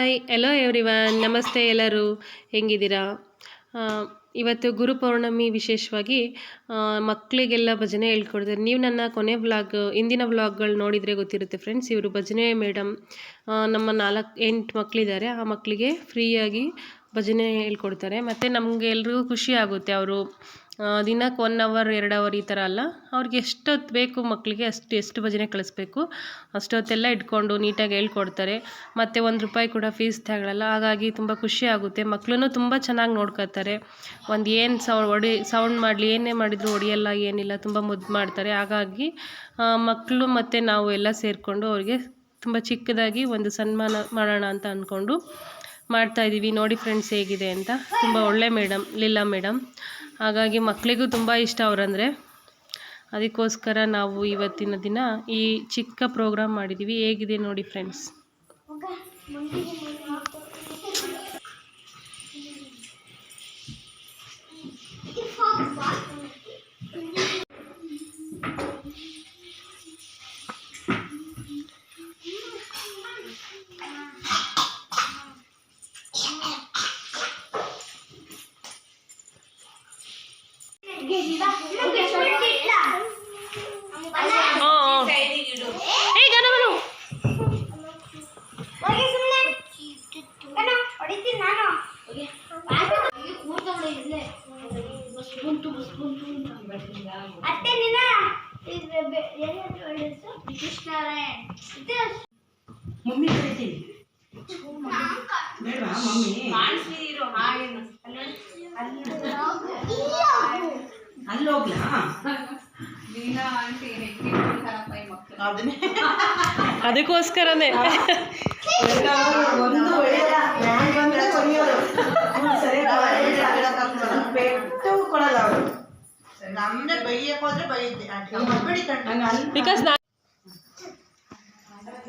Hi every everyone ನಮಸ್ತೆ ಎಲ್ಲರೂ. ಹೆಂಗಿದ್ದೀರಾ? ಇವತ್ತು ಗುರುಪೌರ್ಣಮಿ ವಿಶೇಷವಾಗಿ ಮಕ್ಕಳಿಗೆಲ್ಲ ಭಜನೆ ಹೇಳ್ಕೊಡ್ತಾರೆ. ನೀವು ನನ್ನ ಕೊನೆ ವ್ಲಾಗ್ ಇಂದಿನ ವ್ಲಾಗ್ಗಳು ನೋಡಿದರೆ ಗೊತ್ತಿರುತ್ತೆ ಫ್ರೆಂಡ್ಸ್ ಇವರು ಭಜನೆ ಮೇಡಮ್ ನಮ್ಮ ನಾಲ್ಕು, ಎಂಟು ಮಕ್ಕಳಿದ್ದಾರೆ ಆ ಮಕ್ಕಳಿಗೆ ಫ್ರೀಯಾಗಿ ಭಜನೆ ಹೇಳ್ಕೊಡ್ತಾರೆ. ಮತ್ತು ನಮಗೆ ಎಲ್ರಿಗೂ ಖುಷಿ ಆಗುತ್ತೆ ಅವರು. ದಿನಕ್ಕೆ ಒನ್ ಅವರ್ ಎರಡು ಅವರ್ ಈ ಥರ ಅಲ್ಲ. ಅವ್ರಿಗೆ ಎಷ್ಟೊತ್ತು ಬೇಕು ಮಕ್ಕಳಿಗೆ ಅಷ್ಟು, ಎಷ್ಟು ಭಜನೆ ಕಳಿಸ್ಬೇಕು. ಅಷ್ಟೊತ್ತೆಲ್ಲ ಇಟ್ಕೊಂಡು ನೀಟಾಗಿ ಹೇಳ್ಕೊಡ್ತಾರೆ. ಮತ್ತು ಒಂದು ರೂಪಾಯಿ ಕೂಡ ಫೀಸ್ ತಗೊಳ್ಳಲ್ಲ ಹಾಗಾಗಿ ತುಂಬ ಖುಷಿ ಆಗುತ್ತೆ. ಮಕ್ಕಳೂ ತುಂಬ ಚೆನ್ನಾಗಿ ನೋಡ್ಕೊತಾರೆ ಒಂದು ಏನು ಸೌ ಒಡಿ ಸೌಂಡ್ ಮಾಡಲಿ, ಏನೇ ಮಾಡಿದ್ರು ಹೊಡಿಯಲ್ಲ ಏನಿಲ್ಲ, ತುಂಬ ಮುದ್ದು ಮಾಡ್ತಾರೆ. ಹಾಗಾಗಿ ಮಕ್ಕಳು ಮತ್ತು ನಾವು ಎಲ್ಲ ಸೇರಿಕೊಂಡು ಅವ್ರಿಗೆ ತುಂಬ ಚಿಕ್ಕದಾಗಿ ಒಂದು ಸನ್ಮಾನ ಮಾಡೋಣ ಅಂತ ಅಂದ್ಕೊಂಡು ಮಾಡ್ತಾ ಇದ್ದೀವಿ ನೋಡಿ ಫ್ರೆಂಡ್ಸ್ ಹೇಗಿದೆ ಅಂತ. ತುಂಬ ಒಳ್ಳೆ ಮೇಡಮ್ ಲೀಲಾ ಮೇಡಮ್ ಹಾಗಾಗಿ ಮಕ್ಕಳಿಗೂ ತುಂಬ ಇಷ್ಟ ಅವರಂದರೆ. ಅದಕ್ಕೋಸ್ಕರ ನಾವು ಇವತ್ತಿನ ದಿನ ಈ ಚಿಕ್ಕ ಪ್ರೋಗ್ರಾಮ್ ಮಾಡಿದ್ದೀವಿ ಹೇಗಿದೆ ನೋಡಿ ಫ್ರೆಂಡ್ಸ್ ಮಮ್ಮಿ ಕರಿತೀನಿ ಬೇಡವಾ ಮಮ್ಮಿ. ಅಲ್ಲಿ ಹೋಗ್ಲಾ? ಅದನ್ನೇ ಅದಕ್ಕೋಸ್ಕರನೇ. ಒಂದು ಪೆಟ್ಟು ಕೊಡಲ್ಲ ಅವರು. ಬೈಯಕ್ ಹೋದ್ರೆ ಬೈಯುತ್ತೆ ಆಂಟಿ.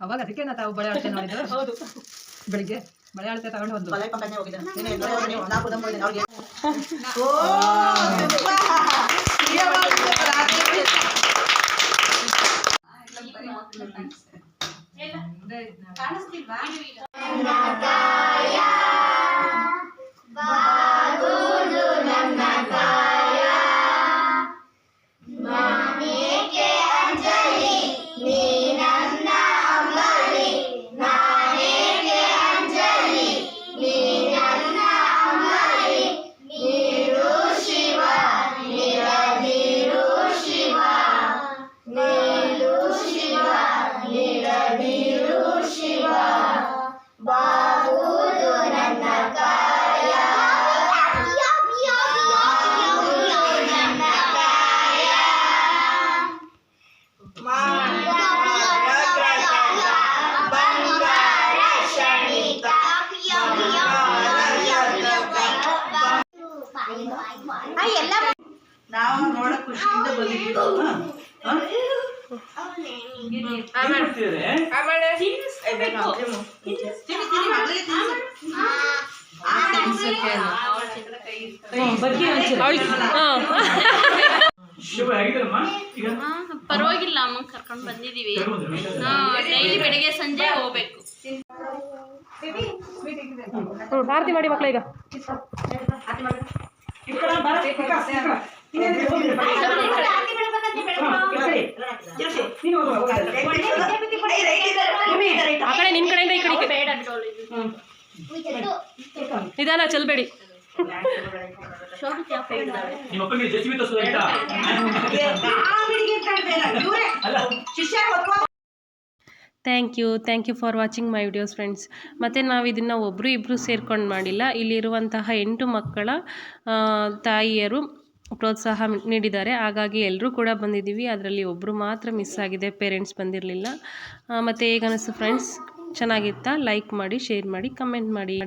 ಅವಾಗ ಅದಕ್ಕೆ ನಾ ತಾವು ಬಳೆ ಅಳತೆ ನೋಡಿದ್ರು ಹೌದು ಬೆಳಿಗ್ಗೆ ಬಳೆ ಅಳತೆ ತಗೊಂಡು ಬಂದು ಬಲೆ ಪಕ್ಕನೆ ಹೋಗಿದ್ದಾನೆ. ನೀನು ಎಲ್ಲಿ ನೀವು ಅವ್ರಿಗೆ. ಓ, ಪ್ರಿಯವಾದ ಪರವಾಗಿಲ್ಲ ಅಮ್ಮ ಕರ್ಕೊಂಡು ಬಂದಿದೀವಿ ಡೈಲಿ ಬೆಳಿಗ್ಗೆ ಸಂಜೆ ಹೋಗ್ಬೇಕು. ಆರತಿ ಮಾಡಿ ಮಕ್ಕಳ ಈಗ. ಕಡೆ. ಆ ಕಡೆ ಕಡೆಯಿಂದ ಈ ಕಡೆಗೆ. ಉಯ್ತದ್ದು. ನಿಧಾನ ಚಲ್ಬೇಡಿ thank you thank you for watching my videos friends ಮತ್ತು ನಾವು ಇದನ್ನು ಒಬ್ಬರು ಇಬ್ಬರು ಸೇರ್ಕೊಂಡು ಮಾಡಿಲ್ಲ. ಇಲ್ಲಿರುವಂತಹ ಎಂಟು ಮಕ್ಕಳ ತಾಯಿಯರು ಪ್ರೋತ್ಸಾಹ ನೀಡಿದ್ದಾರೆ. ಹಾಗಾಗಿ ಎಲ್ಲರೂ ಕೂಡ ಬಂದಿದ್ದೀವಿ. ಅದರಲ್ಲಿ ಒಬ್ಬರು ಮಾತ್ರ ಮಿಸ್ ಆಗಿದೆ. ಪೇರೆಂಟ್ಸ್ ಬಂದಿರಲಿಲ್ಲ. ಮತ್ತು ಈಗ ಅನಿಸ್ತು ಫ್ರೆಂಡ್ಸ್ ಚೆನ್ನಾಗಿತ್ತಾ? ಲೈಕ್ ಮಾಡಿ ಶೇರ್ ಮಾಡಿ ಕಮೆಂಟ್ ಮಾಡಿ.